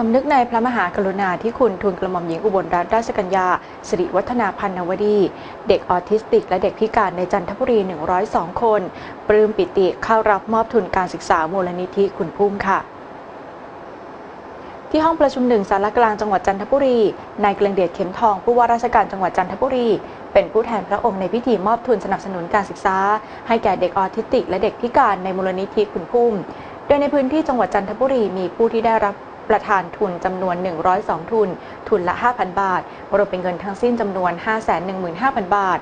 สำนึกในพระมหากรุณาธิคุณทุนกระหม่อมหญิงอุบลรัตนราชกัญญาสิริวัฒนาพันนวดี เด็กออทิสติก และเด็กพิการในจันทบุรี 102 คน ปลื้มปิติเข้ารับมอบทุนการศึกษามูลนิธิคุณพุ่มค่ะที่ห้องประชุมหนึ่งสารกลางจังหวัดจันทบุรี นายเกรงเดชเข็มทองผู้ว่าราชการจังหวัดจันทบุรี เป็นผู้แทนพระองค์ในพิธีมอบทุนสนับสนุนการศึกษา ให้แก่เด็กออทิสติก และเด็กพิการในมูลนิธิคุณพุ่ม โดยในพื้นที่จังหวัดจันทบุรีมีผู้ที่ได้รับ ประทานทุนจำนวน 102 ทุน ทุนละ 5,000 บาท รวมเป็นเงินทั้งสิ้นจำนวน 515,000 บาท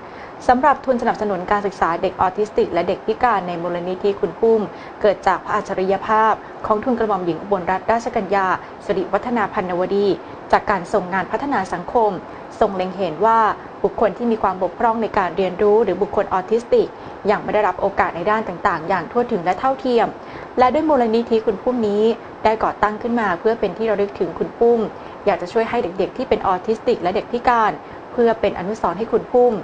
สำหรับทุนสนับสนุนการศึกษาเด็กออทิสติก และเด็กพิการในมูลนิธิคุณพุ่ม เกิดจากพระอัจฉริยภาพ ของทุนกระหม่อมหญิงอุบลรัตนราชกัญญาสิริวัฒนาพันนวดี จากการส่งงานพัฒนาสังคมทรงเล็งเห็นว่าบุคคลที่มีความบกพร่องในการเรียนรู้หรือบุคคลออทิสติก ยังไม่ได้รับโอกาสในด้านต่างๆ อย่างทั่วถึงและเท่าเทียม และด้วยมูลนิธิคุณปุ้มนี้ ได้ก่อตั้งขึ้นมา เพื่อเป็นที่ระลึกถึงคุณปุ้ม อยากจะช่วยให้เด็กๆ ที่เป็นออทิสติก และเด็กพิการ เพื่อเป็นอนุสรณ์ให้คุณปุ้ม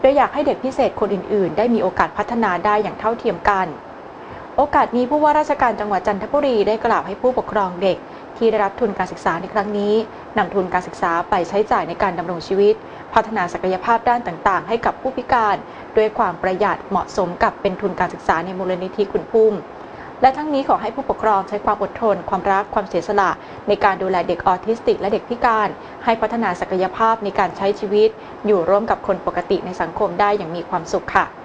โดยอยากให้เด็กพิเศษคนอื่นๆ ได้มีโอกาสพัฒนาได้อย่างเท่าเทียมกัน โอกาสนี้ผู้ว่าราชการจังหวัดจันทบุรีได้กล่าวให้ผู้ปกครองเด็กที่ได้รับทุนการศึกษาในครั้งนี้นำทุนการศึกษาไปใช้จ่ายในการดำรงชีวิต พัฒนาศักยภาพด้านต่างๆ ให้กับผู้พิการ ด้วยความประหยัดเหมาะสมกับเป็นทุนการศึกษาในมูลนิธิคุณพุ่ม และทั้งนี้ขอให้ผู้ปกครองใช้ความอดทน ความรักความเสียสละ ในการดูแลเด็กออทิสติก และเด็กพิการ ให้พัฒนาศักยภาพในการใช้ชีวิต อยู่ร่วมกับคนปกติในสังคมได้อย่างมีความสุขค่ะ